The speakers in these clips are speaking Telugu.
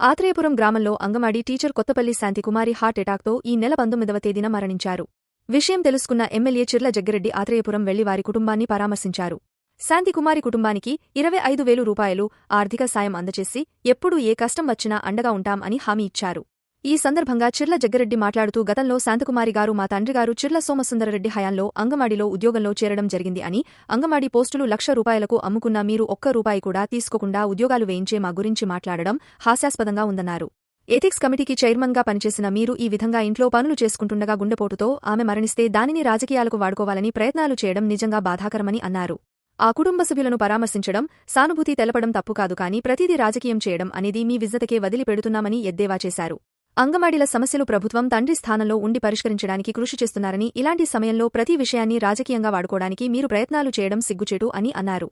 ఆత్రేయపురం గ్రామంలో అంగమాడి టీచర్ కొత్తపల్లి శాంతికుమారి హార్ట్ అటాక్తో ఈ నెల పంతొమ్మిదవ తేదీన మరణించారు. విషయం తెలుసుకున్న ఎమ్మెల్యే చిర్ల జగ్గిరెడ్డి ఆత్రేయపురం వెళ్ళి వారి కుటుంబాన్ని పరామర్శించారు. శాంతికుమారి కుటుంబానికి ఇరవై ఐదు వేలు రూపాయలు ఆర్థిక సాయం అందచేసి ఎప్పుడూ ఏ కష్టం వచ్చినా అండగా ఉంటాం అని హామీ ఇచ్చారు. ఈ సందర్భంగా చిర్ల జగ్గిరెడ్డి మాట్లాడుతూ గతంలో శాంతకుమారి గారు మా తండ్రిగారు చిర్ల సోమసుందరరెడ్డి హయాంలో అంగమాడిలో ఉద్యోగంలో చేరడం జరిగింది అని అంగమాడి పోస్టులు లక్ష రూపాయలకు అమ్ముకున్న మీరు ఒక్క రూపాయి కూడా తీసుకోకుండా ఉద్యోగాలు వేయించే మా గురించి మాట్లాడడం హాస్యాస్పదంగా ఉందన్నారు. ఎథిక్స్ కమిటీకి చైర్మన్గా పనిచేసిన మీరు ఈ విధంగా ఇంట్లో పనులు చేసుకుంటుండగా గుండెపోటుతో ఆమె మరణిస్తే దానిని రాజకీయాలకు వాడుకోవాలని ప్రయత్నాలు చేయడం నిజంగా బాధాకరమని అన్నారు. ఆ కుటుంబ సభ్యులను పరామర్శించడం సానుభూతి తెలపడం తప్పు కాదు కానీ ప్రతిదీ రాజకీయం చేయడం అనేది మీ విజ్ఞతకే వదిలిపెడుతున్నామని ఎద్దేవా చేశారు. అంగమాడిల సమస్యలు ప్రభుత్వం తండ్రి స్థానంలో ఉండి పరిష్కరించడానికి కృషి చేస్తున్నారని ఇలాంటి సమయంలో ప్రతి విషయాన్ని రాజకీయంగా వాడుకోవడానికి మీరు ప్రయత్నాలు చేయడం సిగ్గుచేటు అని అన్నారు.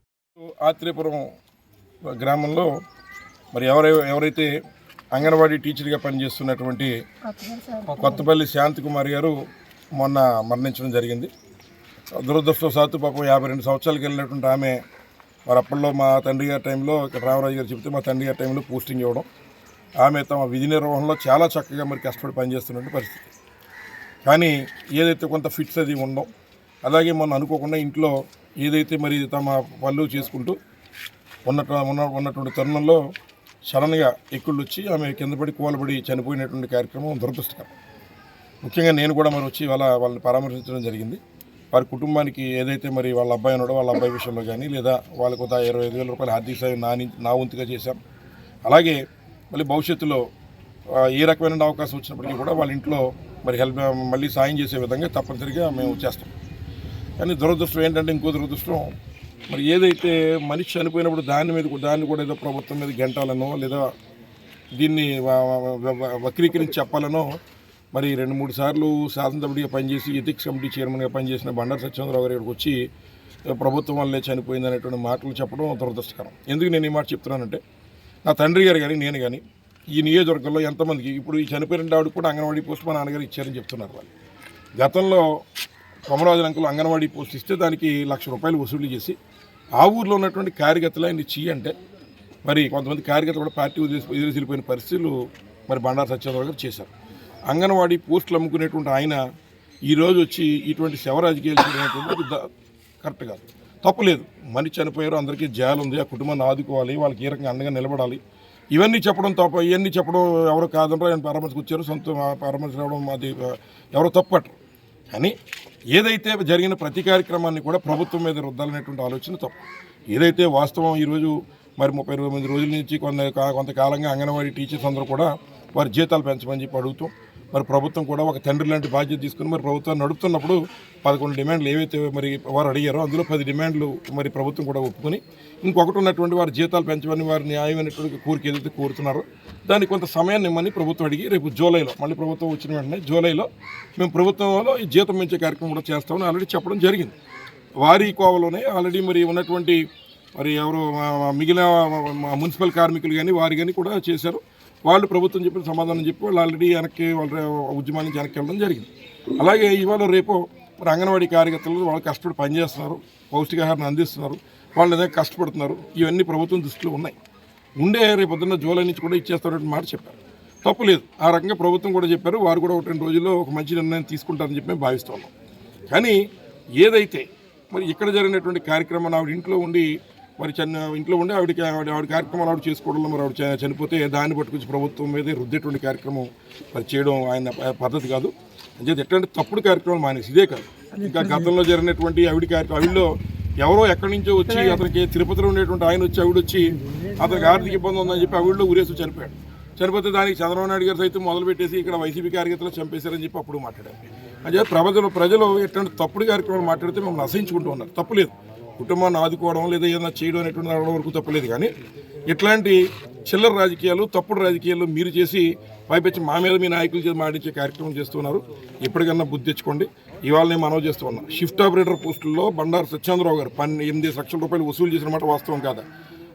ఆత్రేయపురం గ్రామంలో మరి ఎవరై ఎవరైతే అంగన్వాడీ టీచర్గా పనిచేస్తున్నటువంటి కొత్తపల్లి శాంతికుమారి గారు మొన్న మరణించడం జరిగింది. దురదృష్టవశాత్తు పాపం యాభై రెండు సంవత్సరాలకు వెళ్ళినటువంటి ఆమె మరి అప్పట్లో మా తండ్రి గారి టైంలో ఇక్కడ రామరాజు గారు చెప్తే మా తండ్రి గారి టైంలో పోస్టింగ్ ఇవ్వడం. ఆమె తమ విధి నిర్వహణలో చాలా చక్కగా మరి కష్టపడి పనిచేస్తున్నటువంటి పరిస్థితి. కానీ ఏదైతే కొంత ఫిట్స్ అది ఉండవు అలాగే మొన్న అనుకోకుండా ఇంట్లో ఏదైతే మరి తమ పనులు చేసుకుంటూ ఉన్నట్టు ఉన్న ఉన్నటువంటి తరుణంలో సడన్గా ఎక్కుళ్ళు వచ్చి ఆమె కింద పడి కూలబడి చనిపోయినటువంటి కార్యక్రమం దురదృష్టకరం. ముఖ్యంగా నేను కూడా మరి వచ్చి వాళ్ళ వాళ్ళని పరామర్శించడం జరిగింది. వారి కుటుంబానికి ఏదైతే మరి వాళ్ళ అబ్బాయి ఉన్నాడో వాళ్ళ అబ్బాయి విషయంలో కానీ లేదా వాళ్ళకు ఒక ఇరవై ఐదు వేల రూపాయల ఆర్థిక సాయం నా నా వంతుగా చేశాం. అలాగే మళ్ళీ భవిష్యత్తులో ఏ రకమైన అవకాశం వచ్చినప్పటికీ కూడా వాళ్ళ ఇంట్లో మరి హెల్ప్ మళ్ళీ సాయం చేసే విధంగా తప్పనిసరిగా మేము చేస్తాం. కానీ దురదృష్టం ఏంటంటే ఇంకో దురదృష్టం మరి ఏదైతే మనిషి చనిపోయినప్పుడు దాని మీద దాన్ని కూడా ఏదో ప్రభుత్వం మీద గెంటాలనో లేదా దీన్ని వక్రీకరించి చెప్పాలనో మరి రెండు మూడు సార్లు శాసనసభ్యుడిగా పనిచేసి ఎథిక్స్ కమిటీ చైర్మన్గా పనిచేసిన బండారు సత్యేంద్రరావు గారు ఇక్కడికి వచ్చి ప్రభుత్వం వల్లే చనిపోయింది అనేటువంటి మాటలు చెప్పడం దురదృష్టకరం. ఎందుకు నేను ఈ మాట చెప్తున్నానంటే నా తండ్రి గారు కానీ నేను కానీ ఈ నియోజకవర్గంలో ఎంతమందికి ఇప్పుడు ఈ చనిపోయిన ఆవిడకి కూడా అంగన్వాడీ పోస్ట్ మా నాన్నగారు ఇచ్చారని చెప్తున్నారు వాళ్ళు. గతంలో కొమరాజు అంకులు అంగన్వాడీ పోస్ట్ ఇస్తే దానికి లక్ష రూపాయలు వసూలు చేసి ఆ ఊర్లో ఉన్నటువంటి కార్యకర్తలు ఆయన చెయ్యి అంటే మరి కొంతమంది కార్యకర్తలు కూడా పార్టీ వదిలేసి వదిలేసి పరిస్థితులు మరి బండారు సత్యనారాయణ గారు చేశారు. అంగన్వాడీ పోస్టులు అమ్ముకునేటువంటి ఆయన ఈరోజు వచ్చి ఇటువంటి శవ రాజకీయాలు చేయడం కరెక్ట్ కాదు. తప్పులేదు మనిషి చనిపోయారు అందరికీ జాలు ఉంది ఆ కుటుంబాన్ని ఆదుకోవాలి వాళ్ళకి ఏ రకంగా అండగా నిలబడాలి. ఇవన్నీ చెప్పడం తప్ప ఇవన్నీ చెప్పడం ఎవరు కాదంటారు ఆయన పరామర్శకు వచ్చారు సొంత పరామర్శ రావడం అది ఎవరో తప్పట్రు కానీ ఏదైతే జరిగిన ప్రతి కార్యక్రమాన్ని కూడా ప్రభుత్వం మీద రుద్దాలనేటువంటి ఆలోచన తప్పు. ఏదైతే వాస్తవం ఈరోజు మరి ముప్పై ఇరవై మంది రోజుల నుంచి కొంత కొంతకాలంగా అంగన్వాడీ టీచర్స్ అందరూ కూడా వారి జీతాలు పెంచమని చెప్పి అడుగుతాం మరి ప్రభుత్వం కూడా ఒక తండ్రి లాంటి బాధ్యత తీసుకుని మరి ప్రభుత్వం నడుపుతున్నప్పుడు పదకొండు డిమాండ్లు ఏవైతే మరి వారు అడిగారో అందులో పది డిమాండ్లు మరి ప్రభుత్వం కూడా ఒప్పుకొని ఇంకొకటి ఉన్నటువంటి వారి జీతాలు పెంచమని వారి న్యాయమైనటువంటి కోరిక ఏదైతే కోరుతున్నారో దానికి కొంత సమయాన్ని ఇమ్మని ప్రభుత్వం అడిగి రేపు జూలైలో మళ్ళీ ప్రభుత్వం వచ్చిన వెంటనే జూలైలో మేము ప్రభుత్వంలో ఈ జీతం పెంచే కార్యక్రమం కూడా చేస్తామని ఆల్రెడీ చెప్పడం జరిగింది. వారి కోవలోనే ఆల్రెడీ మరి ఉన్నటువంటి మరి ఎవరు మిగిలిన మున్సిపల్ కార్మికులు కానీ వారు కానీ కూడా చేశారు. వాళ్ళు ప్రభుత్వం చెప్పిన సమాధానం చెప్పి వాళ్ళు ఆల్రెడీ వెనక్కి వాళ్ళ ఉద్యమాల నుంచి వెనక్కి వెళ్ళడం జరిగింది. అలాగే ఇవాళ రేపు మరి అంగన్వాడీ కార్యకర్తలు వాళ్ళు కష్టపడి పనిచేస్తున్నారు పౌష్టికాహారాన్ని అందిస్తున్నారు వాళ్ళు ఏదైనా కష్టపడుతున్నారు ఇవన్నీ ప్రభుత్వం దృష్టిలో ఉన్నాయి. ఉండే రేపు పొద్దున్న జూలై నుంచి కూడా ఇచ్చేస్తారని మాట చెప్పారు. తప్పు లేదు. ఆ రకంగా ప్రభుత్వం కూడా చెప్పారు వారు కూడా ఒక రెండు రోజుల్లో ఒక మంచి నిర్ణయం తీసుకుంటారని చెప్పి మేము భావిస్తున్నాం కానీ ఏదైతే మరి ఇక్కడ జరిగినటువంటి కార్యక్రమం ఆవిడ ఇంట్లో ఉండి మరి చన్న ఇంట్లో ఉండి ఆవిడకి ఆవిడ ఆవిడ కార్యక్రమాలు ఆవిడ చేసుకోవడంలో మరి ఆవిడ చనిపోతే దాన్ని పట్టుకొచ్చి ప్రభుత్వం మీద రుద్దేటువంటి కార్యక్రమం మరి చేయడం ఆయన పద్ధతి కాదు. అంటే ఎట్లాంటి తప్పుడు కార్యక్రమాలు మానేసి ఇదే కాదు. ఇంకా గతంలో జరిగినటువంటి ఆవిడ కార్యక్రమం ఆవిడలో ఎవరో ఎక్కడి నుంచో వచ్చి అతనికి తిరుపతిలో ఉండేటువంటి ఆయన వచ్చి ఆవిడ వచ్చి అతనికి ఆర్థిక ఇబ్బంది ఉందని చెప్పి ఆవిడలో ఊరేసి చనిపోయాడు. చనిపోతే దానికి చంద్రబాబు నాయుడు గారు సైతం మొదలు పెట్టేసి ఇక్కడ వైసీపీ కార్యకర్తలు చంపేశారని చెప్పి అప్పుడు మాట్లాడారు. అంటే ప్రజలు ప్రజలు ఎట్లాంటి తప్పుడు కార్యక్రమాలు మాట్లాడితే మమ్మల్ని అసహించుకుంటూ ఉన్నారు. తప్పులేదు కుటుంబాన్ని ఆదుకోవడం లేదా ఏదైనా చేయడం అనేటువంటి అడగడం వరకు తప్పలేదు. కానీ ఇట్లాంటి చిల్లర రాజకీయాలు తప్పుడు రాజకీయాలు మీరు చేసి పైపెచ్చి మా మీద మీ నాయకులు చేసి మాడించే కార్యక్రమం చేస్తున్నారు. ఎప్పటికన్నా బుద్ధి తెచ్చుకోండి. ఇవాళ నేను మనవి చేస్తూ ఉన్నా. షిఫ్ట్ ఆపరేటర్ పోస్టుల్లో బండారు సత్యేంద్రరావు గారు పన్నె ఎనిమిది లక్షల రూపాయలు వసూలు చేసిన మాట వాస్తవం కాదా?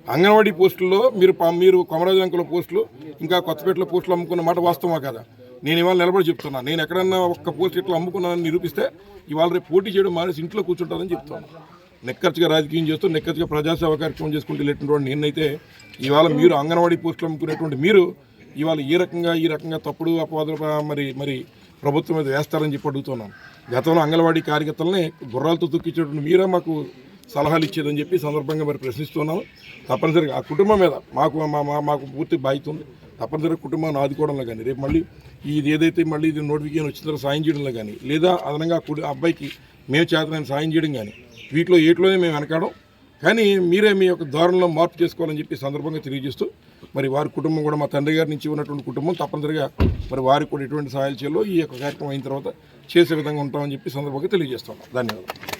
అంగన్వాడీ పోస్టుల్లో మీరు మీరు కొమరాజు అంకుల పోస్టులు ఇంకా కొత్తపేటలో పోస్టులు అమ్ముకున్న మాట వాస్తవమా కదా? నేను ఇవాళ నిలబడి చెప్తున్నా. నేను ఎక్కడన్నా ఒక్క పోస్ట్ ఇట్లా అమ్ముకున్నానని నిరూపిస్తే ఇవాళ రేపు పోటీ చేయడం మానేసి ఇంట్లో కూర్చుంటానని చెప్తున్నాను నెక్కర్చిగా రాజకీయం చేస్తూ నెక్కర్చిగా ప్రజాసేవ కార్యక్రమం చేసుకుంటూ వెళ్ళేటువంటి నేనైతే ఇవాళ మీరు అంగన్వాడీ పోస్టులు అమ్ముకునేటువంటి మీరు ఇవాళ ఈ రకంగా ఈ రకంగా తప్పుడు అపవాదులు మరి మరి ప్రభుత్వం మీద వేస్తారని చెప్పి అడుగుతున్నాం గతంలో అంగన్వాడీ కార్యకర్తలని గుర్రాలతో తొక్కించేటువంటి మీరే మాకు సలహాలు ఇచ్చేదని చెప్పి సందర్భంగా మరి ప్రశ్నిస్తున్నాను. తప్పనిసరిగా ఆ కుటుంబం మీద మాకు మా మా- మాకు పూర్తి బాధ్యత ఉంది. తప్పనిసరిగా కుటుంబాన్ని ఆదుకోవడంలో కానీ రేపు మళ్ళీ ఇది ఏదైతే మళ్ళీ ఇది నోటిఫికేషన్ వచ్చిన తర్వాత సాయం చేయడంలో కానీ లేదా అదనంగా కుడి అబ్బాయికి మేము చేతనైన సాయం చేయడం కానీ వీటిలో ఏట్లోనే మేము వెనకాడం. కానీ మీరే మీ యొక్క ధోరణిలో మార్పు చేసుకోవాలని చెప్పి సందర్భంగా తెలియజేస్తూ మరి వారి కుటుంబం కూడా మా తండ్రి గారి నుంచి ఉన్నటువంటి కుటుంబం తప్పనిసరిగా మరి వారికి కూడా ఎటువంటి సహాయాలు చేయాలో ఈ యొక్క కార్యక్రమం అయిన తర్వాత చేసే విధంగా ఉంటామని చెప్పి సందర్భంగా తెలియజేస్తున్నాం. ధన్యవాదాలు.